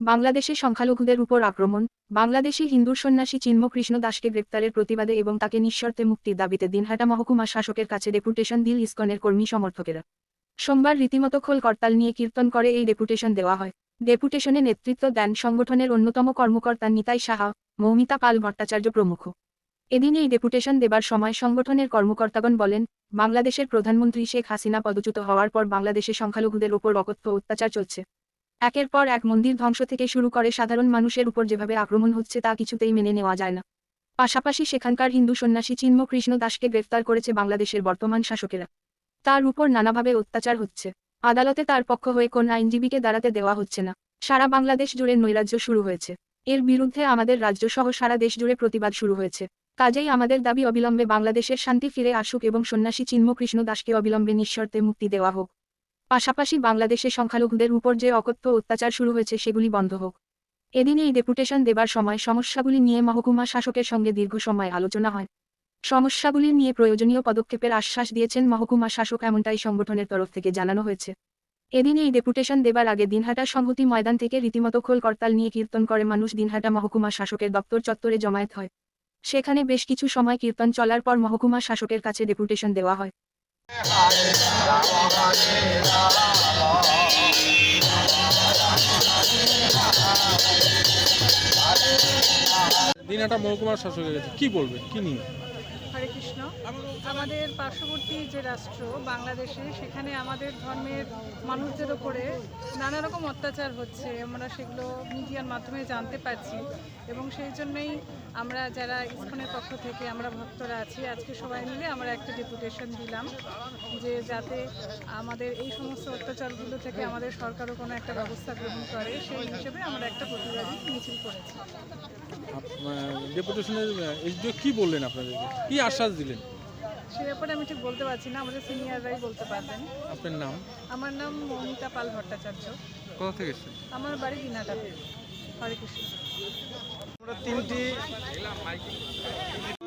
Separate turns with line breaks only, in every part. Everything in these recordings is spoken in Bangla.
বাংলাদেশে সংখ্যালঘুদের উপর আক্রমণ, বাংলাদেশি হিন্দু সন্ন্যাসী চিন্ম কৃষ্ণ দাসকে গ্রেপ্তারের প্রতিবাদে এবং তাকে নিঃশর্তে মুক্তির দাবিতে দিনহাটা মহকুমা শাসকের কাছে ডেপুটেশন দিল ইসকনের কর্মী সমর্থকেরা। সোমবার রীতিমতো খোল করতাল নিয়ে কীর্তন করে এই ডেপুটেশন দেওয়া হয়। ডেপুটেশনে নেতৃত্ব দেন সংগঠনের অন্যতম কর্মকর্তা নিতাই সাহা, মৌমিতা পাল ভট্টাচার্য প্রমুখ। এদিন এই ডেপুটেশন দেবার সময় সংগঠনের কর্মকর্তাগণ বলেন, বাংলাদেশের প্রধানমন্ত্রী শেখ হাসিনা পদচ্যুত হওয়ার পর বাংলাদেশে সংখ্যালঘুদের ওপর অকথ্য অত্যাচার চলছে। একের পর এক মন্দির ধ্বংস থেকে শুরু করে সাধারণ মানুষের উপর যেভাবে আক্রমণ হচ্ছে তা কিছুতেই মেনে নেওয়া যায় না। পাশাপাশি সেখানকার হিন্দু সন্ন্যাসী চিন্ম কৃষ্ণ দাসকে গ্রেফতার করেছে বাংলাদেশের বর্তমান শাসকেরা। তার উপর নানাভাবে অত্যাচার হচ্ছে। আদালতে তার পক্ষ হয়ে কোন আইনজীবীকে দাঁড়াতে দেওয়া হচ্ছে না। সারা বাংলাদেশ জুড়ে নৈরাজ্য শুরু হয়েছে। এর বিরুদ্ধে আমাদের রাজ্য সহ সারা দেশ জুড়ে প্রতিবাদ শুরু হয়েছে। কাজেই আমাদের দাবি অবিলম্বে বাংলাদেশের শান্তি ফিরে আসুক এবং সন্ন্যাসী চিন্ম কৃষ্ণ দাসকে অবিলম্বে নিঃশর্তে মুক্তি দেওয়া হোক। পাশাপাশি বাংলাদেশে সংখ্যালঘুদের উপর যে অকথ্য অত্যাচার শুরু হয়েছে সেগুলি বন্ধ হোক। এদিন এই ডেপুটেশন দেবার সময় সমস্যাগুলি নিয়ে মহকুমা শাসকের সঙ্গে দীর্ঘ সময় আলোচনা হয়। সমস্যাগুলি নিয়ে প্রয়োজনীয় পদক্ষেপের আশ্বাস দিয়েছেন মহকুমা শাসক এমনটাই সংগঠনের তরফ থেকে জানানো হয়েছে। এদিন এই ডেপুটেশন দেবার আগে দিনহাটা সংহতি ময়দান থেকে রীতিমতো খোল করতাল নিয়ে কীর্তন করে মানুষ দিনহাটা মহকুমা শাসকের দপ্তর চত্বরে জমায়েত হয়। সেখানে বেশ কিছু সময় কীর্তন চলার পর মহকুমা শাসকের কাছে ডেপুটেশন দেওয়া হয়।
দিনহাটা মহকুমার শাসকের কাছে কি বলবে কি নিয়ে?
হরে কৃষ্ণ। আমাদের পার্শ্ববর্তী যে রাষ্ট্র, বাংলাদেশে, সেখানে আমাদের ধর্মের মানুষদের ওপরে নানা রকম অত্যাচার হচ্ছে, আমরা সেগুলো মিডিয়ার মাধ্যমে জানতে পারছি এবং সেই জন্যই আমরা যারা ইস্কনের পক্ষ থেকে আমরা ভক্তরা আছি, আজকে সবাই মিলে আমরা একটা ডেপুটেশন দিলাম যে যাতে আমাদের এই সমস্ত অত্যাচারগুলো থেকে আমাদের সরকারও কোনো একটা ব্যবস্থা গ্রহণ করে, সেই হিসেবে আমরা একটা প্রতিবাদী মিছিল করেছি।
ডেপুটেশনের কি বললেন আপনাদেরকে? কি আশ্বাস দিলেন?
সে ব্যাপারে আমি ঠিক বলতে পারছি না আমাদের সিনিয়ররাই বলতে পারবেন।
আপনার নাম?
আমার নাম মৌমিতা পাল ভট্টাচার্য।
কোথা থেকে এসেছেন?
আমার বাড়ি দিনাটাতে হরে কৃষ্ণ
আমরা তিনটি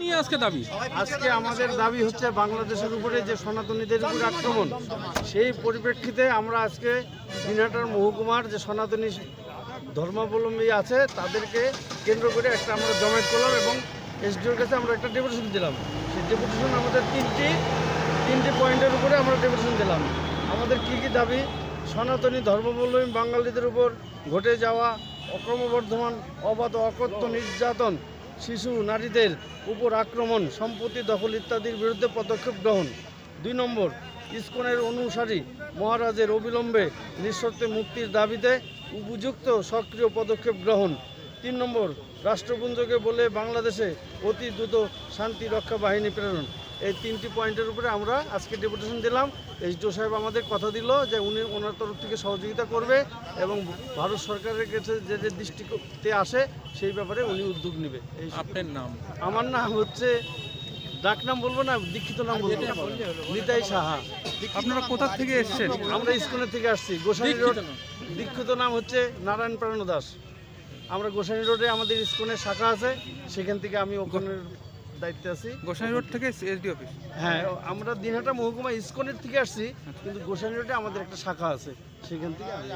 নিয়ে আজকে দাবি?
আজকে আমাদের দাবি হচ্ছে বাংলাদেশের উপরে যে সনাতনীদের উপরে আক্রমণ সেই পরিপ্রেক্ষিতে আমরা আজকে দিনহাটার মহকুমার যে সনাতনী ধর্মাবলম্বী আছে তাদেরকে কেন্দ্র করে একটা আমরা জমায়েত করলাম এবং এসডিওর কাছে আমরা একটা ডেপুটেশন দিলাম। সেই ডেপুটেশন আমাদের তিনটি তিনটি পয়েন্টের উপরে আমরা ডেপুটেশন দিলাম। আমাদের কী কী দাবি? সনাতনী ধর্মাবলম্বী বাঙালিদের উপর ঘটে যাওয়া অক্রমবর্ধমান, অবাধ, অকথ্য, নির্যাতন, শিশু, নারীদের উপর আক্রমণ, সম্পত্তি দখল ইত্যাদির বিরুদ্ধে পদক্ষেপ গ্রহণ। দুই নম্বর, ইস্কনের অনুসারী মহারাজের অবিলম্বে নিঃশর্তে মুক্তির দাবিতে উপযুক্ত সক্রিয় পদক্ষেপ গ্রহণ। তিন নম্বর রাষ্ট্রপুঞ্জকে বলে বাংলাদেশে অতি দ্রুত শান্তি রক্ষা বাহিনী প্রেরণ। এই তিনটি পয়েন্টের উপরে আমরা আজকে ডেপুটেশন দিলাম। এইচডিও সাহেব আমাদের কথা দিল যে উনি ওনার তরফ থেকে সহযোগিতা করবে এবং ভারত সরকারের কাছে যে যে দৃষ্টিতে আসে সেই ব্যাপারে উনি উদ্যোগ নেবে। এই
আপনার নাম?
আমার নাম হচ্ছে ডাক নাম বলব না দীক্ষিত নাম বলব নিতাই সাহা।
আপনারা কোথা থেকে এসেছেন?
আমরা স্কুলের থেকে আসছি গোসাই রোড।
দীক্ষিত নাম
হচ্ছে নারায়ণ প্রাণ দাস। আমরা গোসানি রোডে আমাদের স্কুলের শাখা আছে সেখান থেকে আমি ওখানের দায়িত্বে আছি।
গোসাইনি রোড থেকে এসডি অফিস?
হ্যাঁ আমরা দিনহাটা মহকুমা ইস্কনের থেকে আসছি কিন্তু গোসাইনি রোডে আমাদের একটা শাখা আছে সেখান থেকে আমি